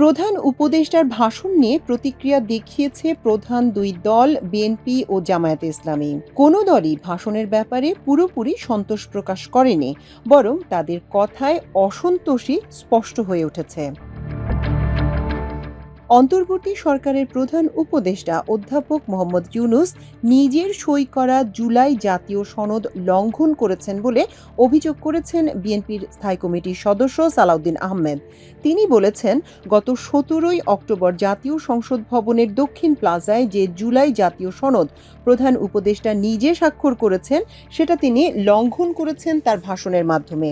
প্রধান উপদেষ্টার ভাষণ নিয়ে প্রতিক্রিয়া দেখিয়েছে প্রধান দুই দল, বিএনপি ও জামায়াত ইসলামী। কোনো দলই ভাষণের ব্যাপারে পুরোপুরি সন্তোষ প্রকাশ করেনি, বরং তাদের কথায় অসন্তোষই স্পষ্ট হয়ে উঠেছে। অন্তর্বর্তী সরকারের প্রধান উপদেষ্টা অধ্যাপক মোহাম্মদ ইউনুস নিজের সই করা জুলাই জাতীয় সনদ লঙ্ঘন করেছেন বলে অভিযোগ করেছেন বিএনপির স্থায়ী কমিটির সদস্য সালাউদ্দিন আহমেদ। তিনি বলেছেন, গত সতেরোই অক্টোবর জাতীয় সংসদ ভবনের দক্ষিণ প্লাজায় যে জুলাই জাতীয় সনদ প্রধান উপদেষ্টা নিজে স্বাক্ষর করেছেন, সেটা তিনি লঙ্ঘন করেছেন তার ভাষণের মাধ্যমে।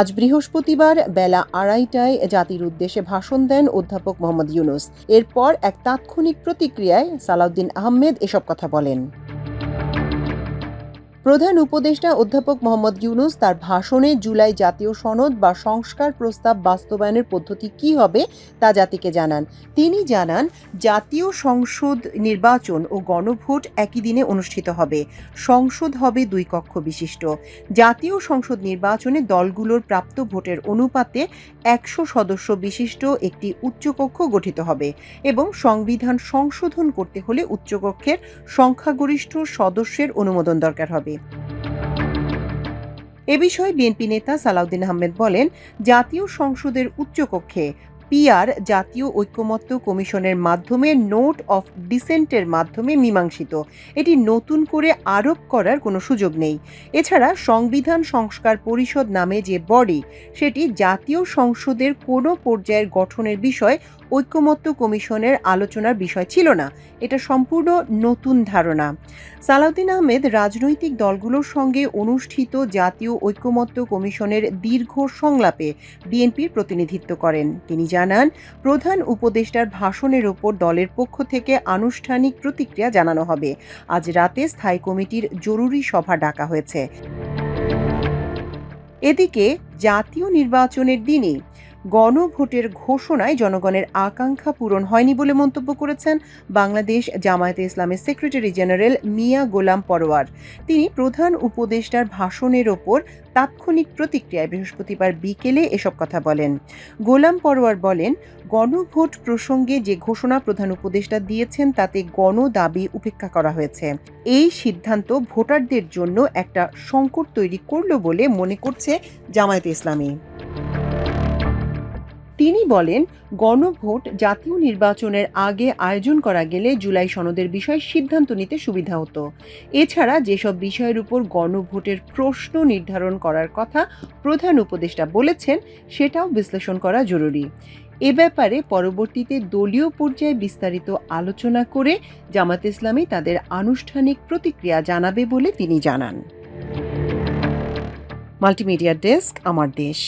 আজ বৃহস্পতিবার বেলা আড়াইটায় জাতির উদ্দেশ্যে ভাষণ দেন অধ্যাপক মোহাম্মদ ইউনুস। এরপর এক তাৎক্ষণিক প্রতিক্রিয়ায় সালাউদ্দিন আহমেদ এসব কথা বলেন। প্রধান উপদেষ্টা অধ্যাপক মোহাম্মদ ইউনুস তার ভাষণে জুলাই জাতীয় সনদ বা সংস্কার প্রস্তাব বাস্তবায়নের পদ্ধতি কি হবে তা জাতিকে জানান। তিনি জানান, জাতীয় সংসদ নির্বাচন ও গণভোট একই দিনে অনুষ্ঠিত হবে। সংসদ হবে দুই কক্ষ বিশিষ্ট। জাতীয় সংসদ নির্বাচনে দলগুলোর প্রাপ্ত ভোটের অনুপাতে একশো সদস্য বিশিষ্ট একটি উচ্চকক্ষ গঠিত হবে এবং সংবিধান সংশোধন করতে হলে উচ্চকক্ষের সংখ্যাগরিষ্ঠ সদস্যের অনুমোদন দরকার হবে। এ বিষয়ে বিএনপি নেতা সালাউদ্দিন আহমেদ বলেন, জাতীয় সংসদের উচ্চকক্ষে পিআর জাতীয় ঐক্যমত্য কমিশনের মাধ্যমে নোট অফ ডিসেন্টের মাধ্যমে মীমাংসিত। এটি নতুন করে আরোপ করার কোনো সুযোগ নেই। এছাড়া সংবিধান সংস্কার পরিষদ নামে যে বডি, সেটি জাতীয় সংসদের কোনো পর্যায়ের গঠনের বিষয় ঐক্যমত্য কমিশনের আলোচনার বিষয় ছিল না। এটা সম্পূর্ণ নতুন ধারণা। সালাউদ্দিন আহমেদ রাজনৈতিক দলগুলোর সঙ্গে অনুষ্ঠিত জাতীয় ঐক্যমত্য কমিশনের দীর্ঘ সংলাপে বিএনপির প্রতিনিধিত্ব করেন। তিনি জানান, প্রধান উপদেষ্টার ভাষণের ওপর দলের পক্ষ থেকে আনুষ্ঠানিক প্রতিক্রিয়া জানানো হবে। আজ রাতে স্থায়ী কমিটির জরুরি সভা ডাকা হয়েছে। এদিকে, জাতীয় নির্বাচনের দিনই গণভোটের ঘোষণায় জনগণের আকাঙ্ক্ষা পূরণ হয়নি বলে মন্তব্য করেছেন বাংলাদেশ জামায়াতে ইসলামের সেক্রেটারি জেনারেল মিয়া গোলাম পরোয়ার। তিনি প্রধান উপদেষ্টার ভাষণের ওপর তাৎক্ষণিক প্রতিক্রিয়ায় বৃহস্পতিবার বিকেলে এসব কথা বলেন। গোলাম পরোয়ার বলেন, গণভোট প্রসঙ্গে যে ঘোষণা প্রধান উপদেষ্টা দিয়েছেন তাতে গণ দাবি উপেক্ষা করা হয়েছে। এই সিদ্ধান্ত ভোটারদের জন্য একটা সংকট তৈরি করল বলে মনে করছে জামায়াতে ইসলামী। তিনি বলেন, গণভোট জাতীয় নির্বাচনের আগে আয়োজন করা গেলে জুলাই সনদের বিষয়ে সিদ্ধান্ত নিতে সুবিধা হতো। এছাড়া যেসব বিষয়ের উপর গণভোটের প্রশ্ন নির্ধারণ করার কথা প্রধান উপদেষ্টা বলেছেন, সেটাও বিশ্লেষণ করা জরুরি। এ ব্যাপারে পরবর্তীতে দলীয় পর্যায়ে বিস্তারিত আলোচনা করে জামাত ইসলামী তাদের আনুষ্ঠানিক প্রতিক্রিয়া জানাবে বলে তিনি জানান। মাল্টিমিডিয়া ডেস্ক, আমার দেশ।